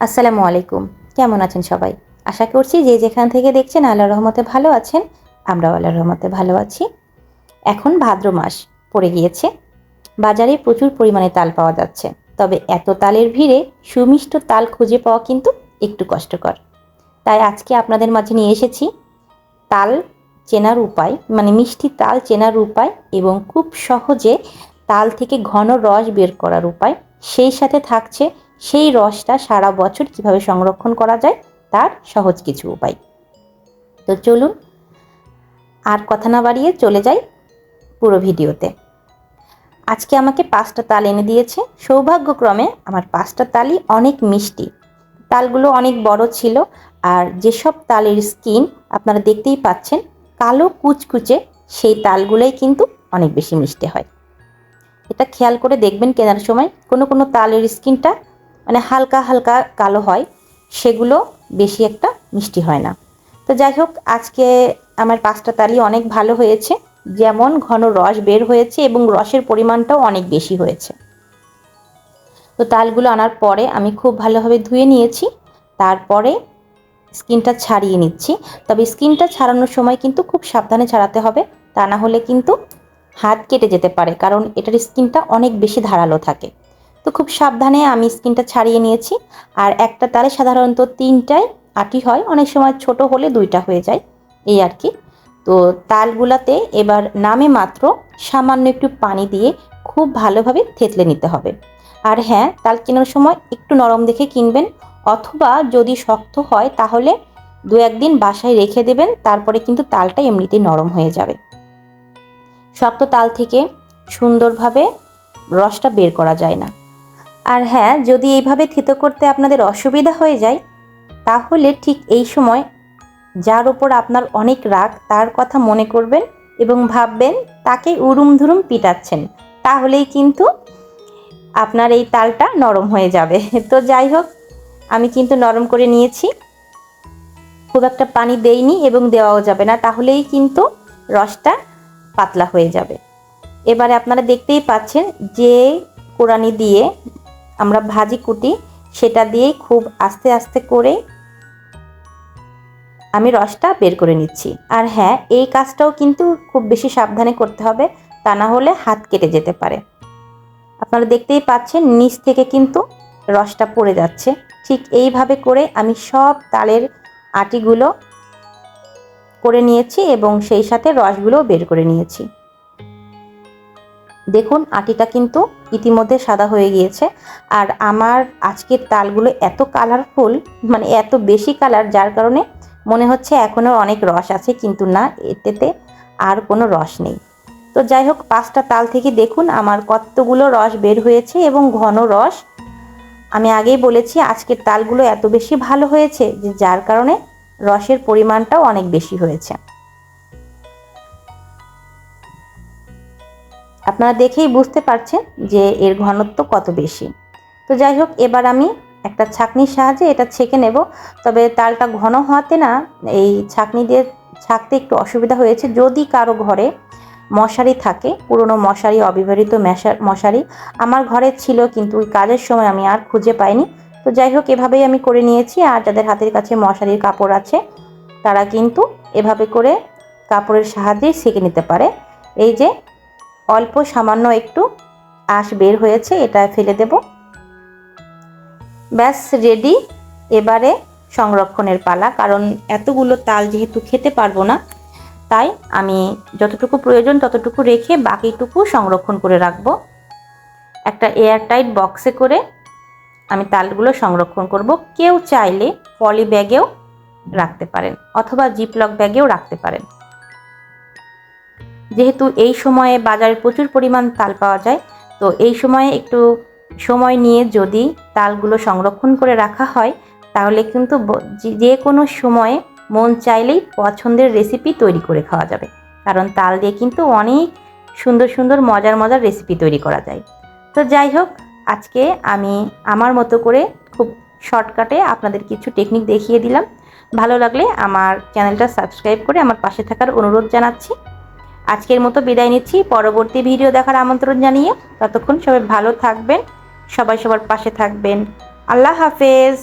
আসসালামু আলাইকুম। কেমন আছেন সবাই? আশা করছি যে যেখান থেকে দেখছেন আল্লাহ রহমতে ভালো আছেন, আমরাও আল্লাহ রহমতে ভালো আছি। এখন ভাদ্র মাস পড়ে গিয়েছে। বাজারে প্রচুর পরিমাণে তাল পাওয়া যাচ্ছে। তবে এত তালের ভিড়ে সুমিষ্ট তাল খুঁজে পাওয়া কিন্তু একটু কষ্টকর। তাই আজকে আপনাদের মাঝে নিয়ে এসেছি তাল চেনার উপায় মানে মিষ্টি তাল চেনার উপায় এবং খুব সহজে তাল থেকে ঘন রস বের করার উপায়। সেই সাথে থাকছে সেই রসটা সারা বছর কীভাবে সংরক্ষণ করা যায় তার সহজ কিছু উপায়। তো চলুন, আর কথা না বাড়িয়ে চলে যাই পুরো ভিডিওতে। আজকে আমাকে পাঁচটা তাল এনে দিয়েছে। সৌভাগ্যক্রমে আমার পাঁচটা তালই অনেক মিষ্টি। তালগুলো অনেক বড় ছিল আর যেসব তালের স্কিন আপনারা দেখতেই পাচ্ছেন, কালো কুচকুচে সেই তালগুলোই কিন্তু অনেক বেশি মিষ্টি হয়। এটা খেয়াল করে দেখবেন কেনার সময় কোনো কোনো তালের স্কিনটা মানে হালকা হালকা কালো হয়, সেগুলো বেশি একটা মিষ্টি হয় না। তো যাই হোক, আজকে আমার পাঁচটা তালি অনেক ভালো হয়েছে, যেমন ঘন রস বের হয়েছে এবং রসের পরিমাণটাও অনেক বেশি হয়েছে। তো তালগুলো আনার পরে আমি খুব ভালোভাবে ধুয়ে নিয়েছি, তারপরে স্কিনটা ছাড়িয়ে নিচ্ছি। তবে স্কিনটা ছাড়ানোর সময় কিন্তু খুব সাবধানে ছাড়াতে হবে, তা না হলে কিন্তু হাত কেটে যেতে পারে, কারণ এটার স্কিনটা অনেক বেশি ধারালো থাকে। তো খুব সাবধানে আমি স্কিনটা ছাড়িয়ে নিয়েছি। আর একটা তালে সাধারণত তিনটায় আটি হয়, অনেক সময় ছোট হলে দুইটা হয়ে যায়, এই আর কি। তো তালগুলাতে এবার নামে মাত্র সামান্য একটু পানি দিয়ে খুব ভালোভাবে থেতলে নিতে হবে। আর হ্যাঁ তাল কেনার সময় একটু নরম দেখে কিনবেন, অথবা যদি শক্ত হয় তাহলে দু একদিন বাসায় রেখে দেবেন, তারপরে কিন্তু তালটা এমনিতেই নরম হয়ে যাবে। শক্ত তাল থেকে সুন্দরভাবে রসটা বের করা যায় না। আর হ্যাঁ যদি এইভাবে থিতো করতে আপনাদের অসুবিধা হয়ে যায়, তাহলে ঠিক এই সময় যার ওপর আপনার অনেক রাগ, তার কথা মনে করবেন এবং ভাববেন তাকে উরুম ধুরুম পিটাচ্ছেন। তাহলেই কিন্তু আপনার এই তালটা নরম হয়ে যাবে। তো যাই হোক, আমি কিন্তু নরম করে নিয়েছি। খুব একটা পানি দেইনি এবং দেওয়াও যাবে না, তাহলেই কিন্তু রসটা পাতলা হয়ে যাবে। এবারে আপনারা দেখতেই পাচ্ছেন যে কোরআনি দিয়ে আমরা ভাজি কুটি সেটা দিয়েই খুব আস্তে আস্তে করে আমি রসটা বের করে নিচ্ছি। আর হ্যাঁ এই কাজটাও কিন্তু খুব বেশি সাবধানে করতে হবে, তা না হলে হাত কেটে যেতে পারে। আপনারা দেখতেই পাচ্ছেন নিচ থেকে কিন্তু রসটা পড়ে যাচ্ছে। ঠিক এইভাবে করে আমি সব তালের আটিগুলো করে নিয়েছি এবং সেই সাথে রসগুলোও বের করে নিয়েছি। দেখুন, আটিটা কিন্তু ইতিমধ্যে সাদা হয়ে গিয়েছে। আর আমার আজকের তালগুলো এত কালারফুল মানে এত বেশি কালার যার কারণে মনে হচ্ছে এখনও অনেক রস আছে, কিন্তু না, এতেতে আর কোনো রস নেই। তো যাই হোক, পাঁচটা তাল থেকে দেখুন, আমার কতগুলো রস বের হয়েছে এবং ঘন রস। আমি আগেই বলেছি, আজকের তালগুলো এত বেশি ভালো হয়েছে যে যার কারণে রসের পরিমাণটাও অনেক বেশি হয়েছে। আপনারা দেখেই বুঝতে পারছেন যে এর ঘনত্ব কত বেশি। তো যাই হোক, এবার আমি একটা ছাকনির সাহায্যে এটা ছেঁকে নেব। তবে তালটা ঘন হওয়াতে না, এই ছাকনি দিয়ে ছাকতে একটু অসুবিধা হয়েছে। যদি কারও ঘরে মশারি থাকে, পুরনো মশারি, অবিবাহিত মশারি আমার ঘরে ছিল, কিন্তু ওই কাজের সময় আমি আর খুঁজে পাইনি। তো যাই হোক, এভাবেই আমি করে নিয়েছি। আর যাদের হাতের কাছে মশারির কাপড় আছে, তারা কিন্তু এভাবে করে কাপড়ের সাহায্যেই সেঁকে নিতে পারে। এই যে অল্প সামান্য একটু আঁশ বের হয়েছে, এটা ফেলে দেব। ব্যাস রেডি এবারে সংরক্ষণের পালা, কারণ এতগুলো তাল যেহেতু খেতে পারব না, তাই আমি যতটুকু প্রয়োজন ততটুকু রেখে বাকিটুকু সংরক্ষণ করে রাখব। একটা এয়ারটাইট বক্সে করে আমি তালগুলো সংরক্ষণ করব। কেউ চাইলে পলি ব্যাগেও রাখতে পারেন, অথবা জিপলক ব্যাগেও রাখতে পারেন। যেহেতু এই সময়ে বাজারে প্রচুর পরিমাণ তাল পাওয়া যায়, তো এই সময়ে একটু সময় নিয়ে যদি তালগুলো সংরক্ষণ করে রাখা হয়, তাহলে কিন্তু যে কোনো সময়ে মন চাইলেই পছন্দের রেসিপি তৈরি করে খাওয়া যাবে। কারণ তাল দিয়ে কিন্তু অনেক সুন্দর সুন্দর, মজার মজার রেসিপি তৈরি করা যায়। তো যাই হোক, আজকে আমি আমার মতো করে খুব শর্টকাটে আপনাদের কিছু টেকনিক দেখিয়ে দিলাম। ভালো লাগলে আমার চ্যানেলটা সাবস্ক্রাইব করে আমার পাশে থাকার অনুরোধ জানাচ্ছি। আজকের মতো বিদায় নিচ্ছি। পরবর্তী ভিডিও দেখার আমন্ত্রণ জানিয়ে ততক্ষণ সবাই ভালো থাকবেন, সবাই সবার পাশে থাকবেন। আল্লাহ হাফেজ।